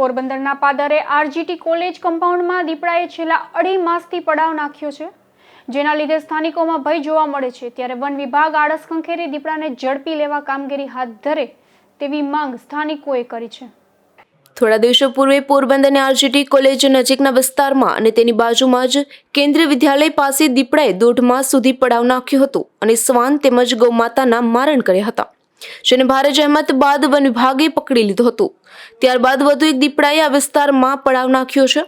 પોરબંદરના પાદરે આરજીટી કોલેજ કમ્પાઉન્ડમાં દીપડાએ છેલ્લા અઢી માસથી પડાવ નાખ્યો છે, જેના લીધે સ્થાનિકોમાં ભય જોવા મળે છે. ત્યારે વન વિભાગ આળસ ખંખેરી દીપડાને ઝડપી લેવા કામગીરી હાથ ધરે તેવી માંગ સ્થાનિકોએ કરી છે. થોડા દિવસો પૂર્વે પોરબંદરની આરજીટી કોલેજ નજીકના વિસ્તારમાં અને તેની બાજુમાં જ કેન્દ્રીય વિદ્યાલય પાસે દીપડાએ દોઢ માસ સુધી પડાવ નાખ્યો હતો અને શ્વાન તેમજ ગૌમાતાના મારણ કર્યા હતા. જેને ભારે જહેમત બાદ વન વિભાગે પકડી લીધો હતો. ત્યારબાદ વધુ એક દીપડાએ આ વિસ્તારમાં પડાવ નાખ્યો છે.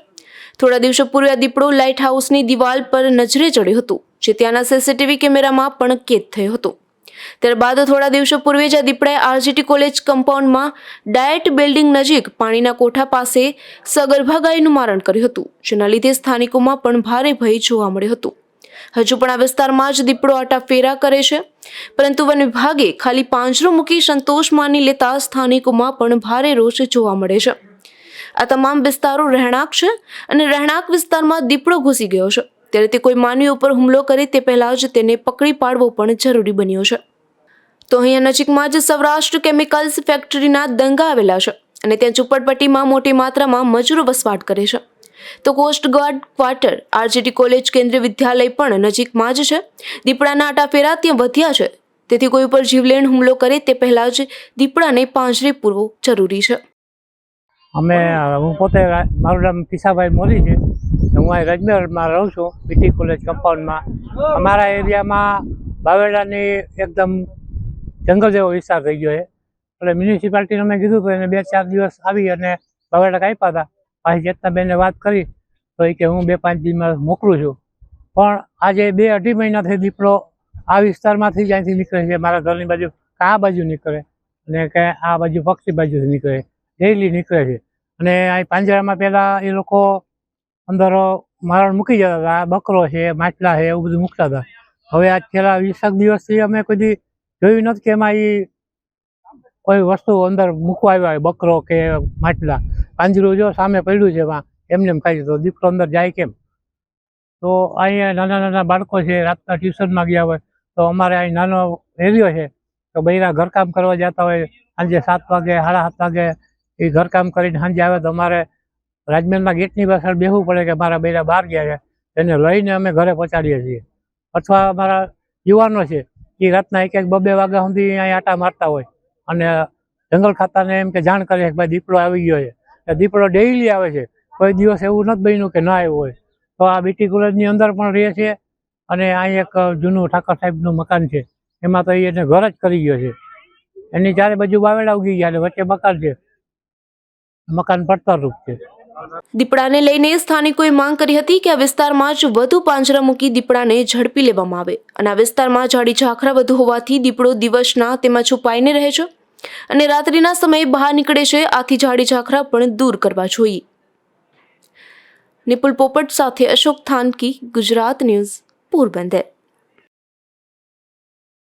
થોડા દિવસો પૂર્વે આ દીપડો લાઇટ હાઉસની દિવાલ પર નજરે ચડ્યો હતો, જે ત્યાંના સીસીટીવી કેમેરામાં પણ કેદ થયો હતો. ત્યારબાદ થોડા દિવસો પૂર્વે જ આ દીપડાએ આરજીટી કોલેજ કમ્પાઉન્ડમાં ડાયટ બિલ્ડિંગ નજીક પાણીના કોઠા પાસે સગર્ભા ગાયનું મારણ કર્યું હતું, જેના લીધે સ્થાનિકોમાં પણ ભારે ભય જોવા મળ્યો હતો. હજુ પણ આ વિસ્તારમાં જ દીપડો આટા ફેરા કરે છે. પરંતુ વન વિભાગે ખાલી પાંજરો મૂકી સંતોષ માની લેતા સ્થાનિકોમાં પણ ભારે રોષ જોવા મળે છે. આ તમામ વિસ્તારો રહેણાંક છે અને રહેણાંક વિસ્તારમાં દીપડો ઘૂસી ગયો છે. ત્યારે તે કોઈ માનવી ઉપર હુમલો કરે તે પહેલાં જ તેને પકડી પાડવો પણ જરૂરી બન્યો છે. તો અહીંયા નજીકમાં જ સૌરાષ્ટ્ર કેમિકલ્સ ફેક્ટરીના દંગા આવેલા છે અને ત્યાં ઝુંપડપટ્ટીમાં મોટી માત્રામાં મજૂરો વસવાટ કરે છે. તો કોસ્ટગાર્ડ ક્વાર્ટર આરજીટી કોલેજ કેન્દ્રીય વિદ્યાલય પણ નજીકમાં જ છે. દીપડાના આટાફેરા ત્યાં વધ્યા છે. તેથી કોઈ ઉપર જીવલેણ હુમલો કરે તે પહેલાં જ દીપડાને પાંજરે પૂરવો જરૂરી છે. અમે, હું પોતે મારું નામ કિસાભાઈ મોદી છે. હું અહીં રજમેરમાં રહું છું બીટી કોલેજ કમ્પાઉન્ડમાં. અમારા એરિયામાં બાવેડાની એકદમ જંગલ જેવો વિસ્તાર થઈ ગયો છે. એટલે મ્યુનિસિપાલિટીને મેં કીધું તો એને બે ચાર દિવસ આવી અને બાવેડા કાપ્યા હતા. પાછી ચેતનાબેને વાત કરી, તો એ કે હું બે પાંચ દિવસમાં મોકલું છું. પણ આજે બે અઢી મહિનાથી દીપડો આ વિસ્તારમાંથી જ અહીંથી નીકળે છે. મારા ઘરની બાજુ આ બાજુ નીકળે અને કે આ બાજુ પક્ષી બાજુથી નીકળે. ડેઈલી નીકળે છે. અને અહીં પાંજરામાં પહેલાં એ લોકો અંદર મારણ મૂકી જતા હતા. બકરો છે, માટલા છે, એવું બધું મૂકતા હતા. હવે આ છેલ્લા વીસેક દિવસથી અમે કોઈ જોયું નથી કે એમાં એ કોઈ વસ્તુ અંદર મૂકવા આવ્યા હોય, બકરો કે માટલા. પાંજરું જો સામે પડ્યું છે એમાં એમને એમ ખાઈ તો દીકરો અંદર જાય કેમ? તો અહીંયા નાના નાના બાળકો છે, રાતના ટ્યુશનમાં ગયા હોય, તો અમારે અહીં નાનો એરિયો છે, તો બૈરા ઘરકામ કરવા જતા હોય, સાંજે સાત વાગે, સાડા સાત વાગે, એ ઘરકામ કરીને સાંજે આવે તો અમારે રાજમહેલના ગેટની પાછળ બેહવું પડે કે મારા બૈરા બહાર ગયા છે, એને લઈને અમે ઘરે પહોંચાડીએ છીએ. અથવા અમારા યુવાનો છે, એ રાતના એક એક બબે વાગ્યા સુધી અહીંયા આટા મારતા હોય, અને જંગલ ખાતાને એમ કે જાણ કરે કે ભાઈ દીપડો આવી ગયો છે. દીપડો ડેઇલી આવે છે. કોઈ દિવસ એવું નથી બન્યું કે ના આવ્યો હોય. તો આ બીટી કોલેજની અંદર પણ રહે છે અને અહીં એક જૂનું ઠાકર સાહેબનું મકાન છે. એમાં તો એને ઘર જ કરી ગયો છે. એની ચારે બાજુ બાવેડા ઉગી ગયા વચ્ચે મકાન છે. મકાન પડતરરૂપ છે. દીપડાને લઈને સ્થાનિકોએ માંગ કરી હતી કે આ વિસ્તારમાં જ વધુ પાંજરા મૂકી દીપડાને ઝડપી લેવામાં આવે. અને આ વિસ્તારમાં જાડી ઝાખરા વધુ હોવાથી દીપડો દિવસના તેમાં છુપાઈને રહે છે. અને રાત્રિના સમયે બહાર નીકળે છે આથી ઝાડી ઝાખરા પણ દૂર કરવા જોઈએ. નિપુલ પોપટ સાથે અશોક થાનકી, ગુજરાત ન્યૂઝ, પોરબંદર.